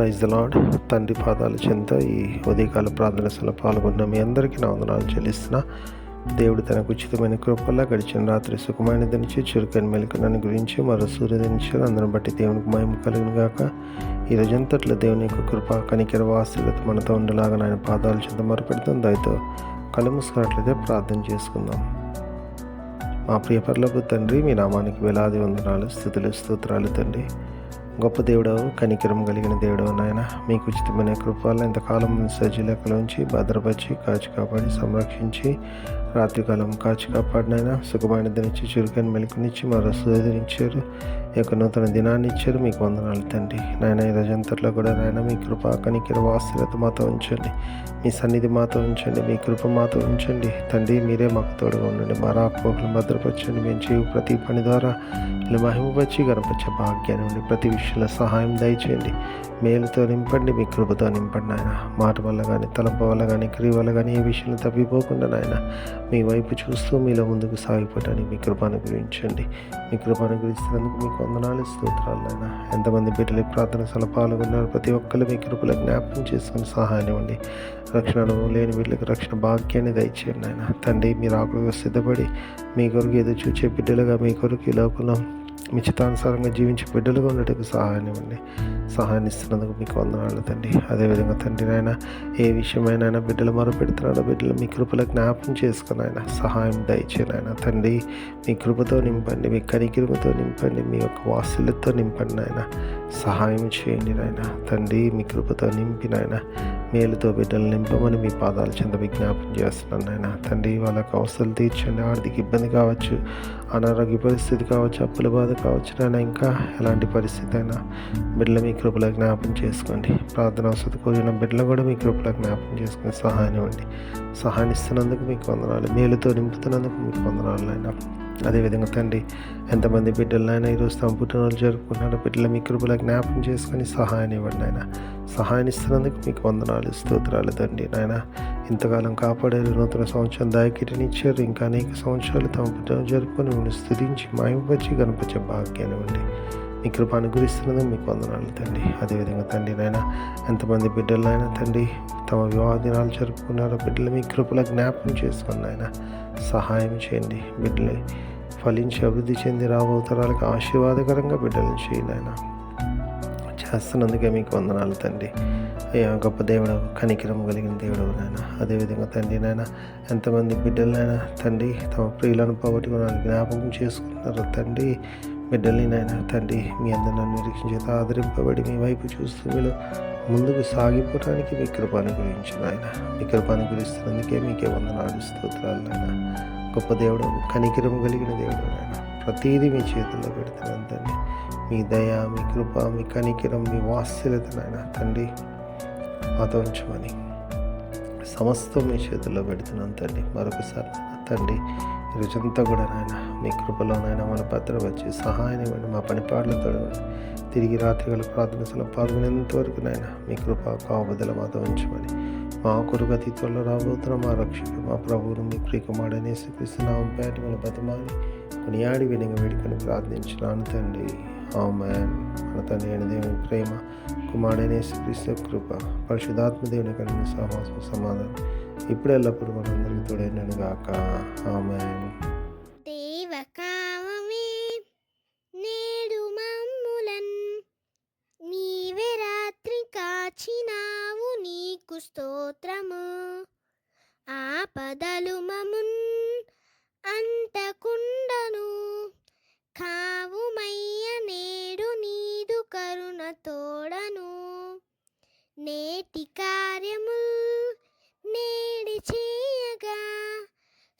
Praise lord తండ్రి పాదాల చెంత ఈ ఉదయకాల ప్రార్థనలో పాల్గొన్న మీ అందరికీ నా వందనాలు చెల్లిస్తున్నా. దేవుడు తనకు ఉచితమైన కృపల్లా గడిచిన రాత్రి సుఖమైన దించి చురుకైన మెలకనని గురించి మరో సూర్యదించారు అందరిని బట్టి దేవునికి మహిమ కలిగిన గాక. ఈ రోజంతట్లో దేవుని యొక్క కృప కనికెర వాస్తులత మనతో ఉండేలాగా ఆయన పాదాల చెంత మొరపెడతాం దయతో కళ్ళు మూసుకున్నట్లయితే ప్రార్థన చేసుకుందాం. మా ప్రియపర్లకు తండ్రి మీ నామానికి వేలాది వందనాలు స్థుతులు స్తోత్రాలు తండ్రి. గొప్ప దేవుడవు కనికరం కలిగిన దేవుడవు నాయన. మీకు ఉచితమైన కృపాలను ఇంతకాలం సజీలకలోంచి భద్రపరిచి కాచి కాపాడి సంరక్షించి రాత్రికాలం కాచి కాపాడినైనా సుఖమైన దినిచ్చి చురుకని మెలుకునిచ్చి మరో సుధినిచ్చారు ఈ యొక్క నూతన దినాన్ని ఇచ్చారు. మీకు వందనాలు తండ్రి. నాయన ఈ రోజంతట్లో కూడా నాయన మీ కృప కనికిర వాస్తులత మాతో ఉంచండి. మీ సన్నిధి మాతో ఉంచండి. మీ కృప మాతో ఉంచండి. తండ్రి మీరే మాకు తోడుగా ఉండండి. మా రాకపోకలను భద్రపరచండి. మేము చేయు ప్రతి పని ద్వారా ఇలా మహిమపరిచి గణపచ్చ భాగ్యాన్ని ఉండి ప్రతి మనుషుల సహాయం దయచేయండి. మేలుతో నింపండి మీ కృపతో నింపండి ఆయన మాట వల్ల కానీ తలంప వల్ల కానీ క్రియ వల్ల కానీ ఏ విషయంలో తప్పిపోకుండా నాయన మీ వైపు చూస్తూ మీలో ముందుకు సాగిపోవడానికి మీ కృపను గురించండి మీ కృపను గురించినందుకు మీకు వందనాలు స్తోత్రాలు నాయన. ఎంతమంది బిడ్డలు ప్రార్థన సల పాల్గొన్నారు ప్రతి ఒక్కరు మీ కృపలో జ్ఞాపకం చేసుకుని సహాయం ఇవ్వండి. రక్షణ అనుభవం లేని వీళ్ళకి రక్షణ భాగ్యాన్ని దయచేయండి నాయన. తండ్రి మీరు ఆకులుగా సిద్ధపడి మీ కొరకు ఏదో చూచే బిడ్డలుగా మీ కొరకు ఈ లోకంలో మీ చిత్తానుసారంగా బిడ్డలుగా ఉండటకు సహాయం ఇవ్వండి సహాయాన్ని ఇస్తున్నందుకు మీకు వందనాలు తండ్రి. అదేవిధంగా తండ్రి నాయన ఏ విషయమైనా బిడ్డలు మొర పెడుతున్నాడో బిడ్డలు మీ కృపలో జ్ఞాపం చేసుకుని ఆయన సహాయం దయచేనాయన తండ్రి. మీ కృపతో నింపండి మీ కనికిరుమతో నింపండి మీ యొక్క వాసులతో నింపండి ఆయన సహాయం చేయండి నాయన తండ్రి. మీ కృపతో నింపి నాయన మేలుతో బిడ్డలు నింపమని మీ పాదాలు చెంత విజ్ఞాపం చేస్తున్నాను నాయన. తండ్రి వాళ్ళకి అవసరాలు తీర్చండి. ఆర్థిక ఇబ్బంది కావచ్చు అనారోగ్య పరిస్థితి కావచ్చు అప్పుల బాధ కావచ్చు నాయన. ఇంకా ఎలాంటి పరిస్థితి అయినా బిడ్డలు మీ కృపలో జ్ఞాపం చేసుకోండి. ప్రార్థన వసతి కోరిన బిడ్డలు కూడా మీ కృపలో జ్ఞాపం చేసుకుని సహాయం ఇవ్వండి. సహాయం ఇస్తున్నందుకు మీకు వందనాలు. మేలుతో నింపుతున్నందుకు మీకు వందనాలు నాయన. అదేవిధంగా తండ్రి ఎంతమంది బిడ్డలైనా ఈరోజు తమ పుట్టినరోజు జరుపుకుంటున్నారో బిడ్డల మీ కృపలో జ్ఞాపం చేసుకొని సహాయాన్ని ఇవ్వండి ఆయన సహాయనిస్తున్నందుకు మీకు వందనాలు స్తోత్రాలు తండ్రి నాయన. ఇంతకాలం కాపాడారు నూతన సంవత్సరం దాయకిటిని ఇచ్చారు ఇంకా అనేక సంవత్సరాలు తమ పుట్టిన జరుపుకొని మిమ్మల్ని స్థుతించి మాయపరిచి కనిపించే భాగ్యాన్ని ఉండి మీ కృప అనుగ్రహిస్తున్నందుకు మీకు వందనాలు తండ్రి. అదేవిధంగా తండ్రి నాయన ఎంతమంది బిడ్డలైనా తండ్రి తమ వివాహ దినాలు జరుపుకున్నారో బిడ్డలు మీ కృపలో జ్ఞాపకం చేసుకుని ఆయన సహాయం చేయండి. బిడ్డలు ఫలించి అభివృద్ధి చెంది రాబోతరాలకు ఆశీర్వాదకరంగా బిడ్డలను చేయండి ఆయన చేస్తున్నందుకే మీకు వందనాలు తండ్రి. గొప్ప దేవుడు కనికిరం కలిగిన దేవుడు నాయన. అదేవిధంగా తండ్రి నాయన ఎంతమంది బిడ్డలైనా తండ్రి తమ ప్రియులను పోగొట్టుకుని జ్ఞాపకం చేసుకుంటున్నారు తండ్రి. బిడ్డల్ని నాయన తండ్రి మీ అందరిని నిరీక్షించేత ఆదరింపబడి మీ వైపు చూస్తూ మీరు ముందుకు సాగిపోవడానికి మీ కృపాను గురించి నాయన. మీ కృపాను గురిస్తున్నందుకే మీకే వందనాలు స్తోత్రాలు నాయన. గొప్ప దేవుడు కనికిరం కలిగిన దేవుడు నాయన. ప్రతీదీ మీ చేతుల్లో పెడుతున్నాను తండ్రి మీ దయ మీ కృప మీ కనికిరం మీ వాత్సల్యత నాయన తండ్రి మాతో ఉంచమని సమస్తం మీ చేతుల్లో పెడుతున్నాను తండ్రి మరొకసారి తండ్రి ఈరోజంతా కూడా నాయన మీ కృపలోనైనా నాయన మన వచ్చి సహాయం ఇవ్వండి మా పనిపాట్లతో తిరిగి రాత్రిగల ప్రార్థన సల పాల్గొనేంత వరకు నాయన మీ కృప కావబద్దల మాతో ఉంచమని మా కొరకు అతీత్వంలో రాబోతున్న. మా రక్షకుడు మా ప్రభువును మీ ప్రియకుమాడనే శ్రీకృష్ణనామం పేట మన బతిమాలి. కొనియాడి విధంగా వేడుకొని ప్రార్థించినాను తండ్రి. ఆమెన్. మన తండ్రి అయిన దేవుని ప్రేమ కుమారుడైన శ్రీకృష్ణ కృప పరిశుధాత్మ దేవుని కలిగిన సహవాసం సమాధానం ఇప్పుడు ఎల్లప్పుడు మనందరికీ తోడైనను గాక. ఆమెన్. స్తోత్రము ఆ పదలు నీవే రాత్రి కాచినావు ఆపదలు మమున్ కార్యము నేడి చేయగా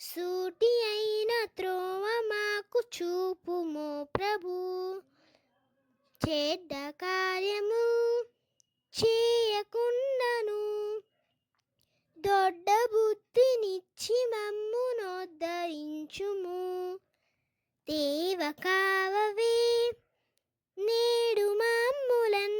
సూటి అయిన త్రోవ మాకు చూపుము ప్రభు. చెడ్డ కార్యము చేయకుండాను దొడ్డ బుద్ధినిచ్చి మమ్ము నోద్ధరించుము దేవ కావవే నేడు మమ్ములన్